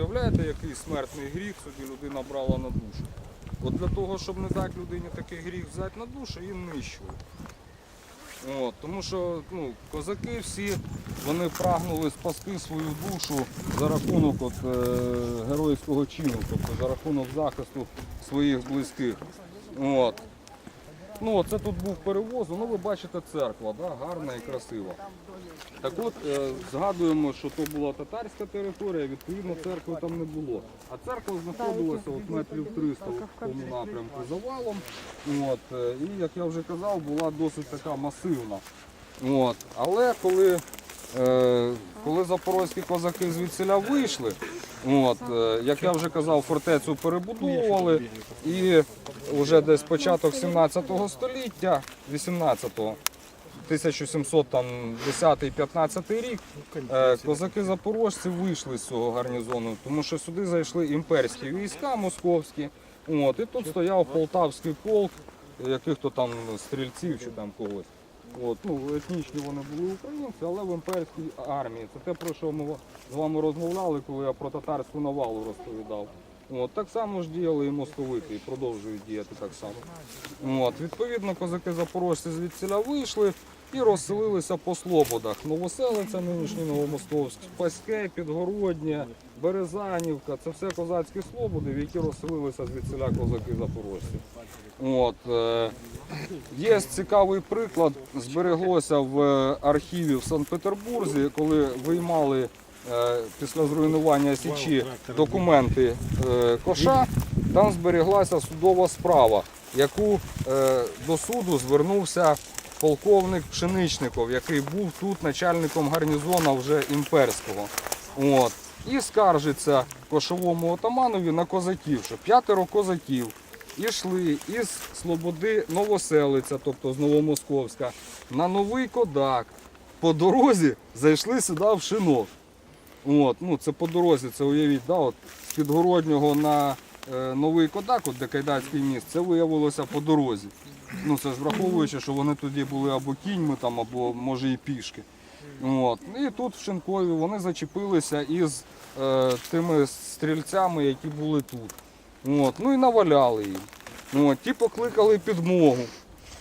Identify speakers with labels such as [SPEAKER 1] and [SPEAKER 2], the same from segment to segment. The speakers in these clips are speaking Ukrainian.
[SPEAKER 1] уявляєте, який смертний гріх собі людина брала на душу? От для того, щоб не дати людині такий гріх взяти на душу, її нищили. От, тому що ну, козаки всі вони прагнули спасти свою душу за рахунок от, е, геройського чину, тобто за рахунок захисту своїх близьких. От. Ну, це тут був перевоз, ну ви бачите церква, да, гарна і красива. Так от, е, згадуємо, що то була татарська територія, відповідно церкви там не було. А церква знаходилася от метрів 300 в тому напрямку за валом. От, е, і, як я вже казав, була досить така масивна. От. Але коли, коли запорозькі козаки звідсіля вийшли, от, е, як я вже казав, фортецю перебудовували і вже десь початок 17 століття, 18-го, 1710-15 рік, е, козаки-запорожці вийшли з цього гарнізону, тому що сюди зайшли імперські війська московські. От, і тут стояв полтавський полк, яких-то там стрільців чи там когось. От, ну, етнічні вони були українці, але в імперській армії. Це те, про що ми з вами розмовляли, коли я про татарську навалу розповідав. От, так само ж діяли і московити, і продовжують діяти так само. От, відповідно, козаки запорожці звідсіля вийшли і розселилися по слободах. Новоселиця, нинішній Новомосковськ, Паське, Підгороднє, Березанівка. Це все козацькі слободи, в які розселилися звідсіля козаки запорожці. От, е, Є цікавий приклад, збереглося в е, архіві в Санкт-Петербурзі, коли виймали е, після зруйнування Січі документи Коша, там зберіглася судова справа, яку до суду звернувся полковник Пшеничников, який був тут начальником гарнізону вже імперського. От. І скаржиться кошовому отаманові на козаків, що п'ятеро козаків ішли із Слободи Новоселиця, тобто з Новомосковська, на Новий Кодак. По дорозі зайшли сюди в шинок. От, ну, це по дорозі, це уявіть, да, от, з Підгороднього на е, Новий Кодак, от де Кайдацький міст, це виявилося по дорозі. Ну, це ж враховуючи, що вони тоді були або кіньми, там, або може і пішки. От. І тут в Шинкові вони зачепилися із е, тими стрільцями, які були тут. От. Ну і наваляли їм. От. Ті покликали підмогу.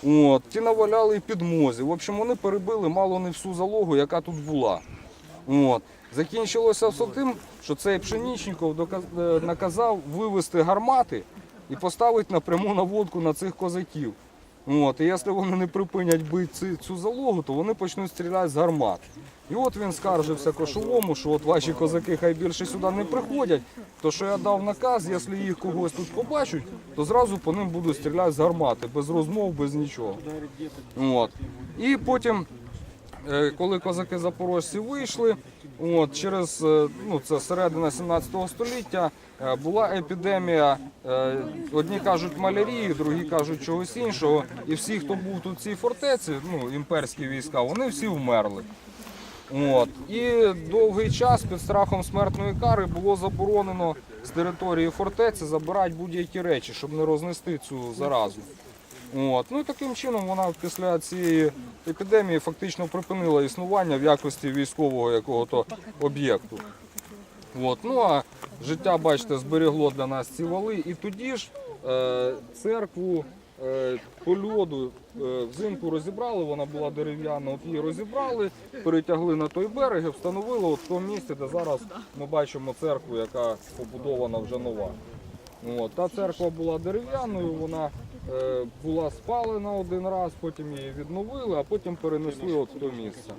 [SPEAKER 1] От. Ті наваляли і підмозі. В общем, вони перебили мало не всю залогу, яка тут була. От. Закінчилося все тим, що цей Пшенічников е, наказав вивезти гармати і поставити напряму наводку на цих козаків. От, і якщо вони не припинять бити цю залогу, то вони почнуть стріляти з гармат. І от він скаржився кошовому, що от ваші козаки хай більше сюди не приходять, то що я дав наказ, якщо їх когось тут побачать, то зразу по ним будуть стріляти з гармати, без розмов, без нічого. От. І потім Е, коли козаки запорожці вийшли, от, через е, ну, це середина 17 століття була епідемія. е, Одні кажуть малярії, другі кажуть чогось іншого. І всі, хто був тут в цій фортеці, ну, імперські війська, вони всі вмерли. От. І довгий час під страхом смертної кари було заборонено з території фортеці забирати будь-які речі, щоб не рознести цю заразу. От. Ну і таким чином вона після цієї епідемії фактично припинила існування в якості військового якого-то об'єкту. От. Ну а життя, бачите, зберегло для нас ці вали. І тоді ж е, церкву е, по льоду е, взимку розібрали, вона була дерев'яна, от її розібрали, перетягли на той берег і встановили от в тому місці, де зараз ми бачимо церкву, яка побудована вже нова. От, та церква була дерев'яною, вона е, була спалена один раз, потім її відновили, а потім перенесли от в то місце.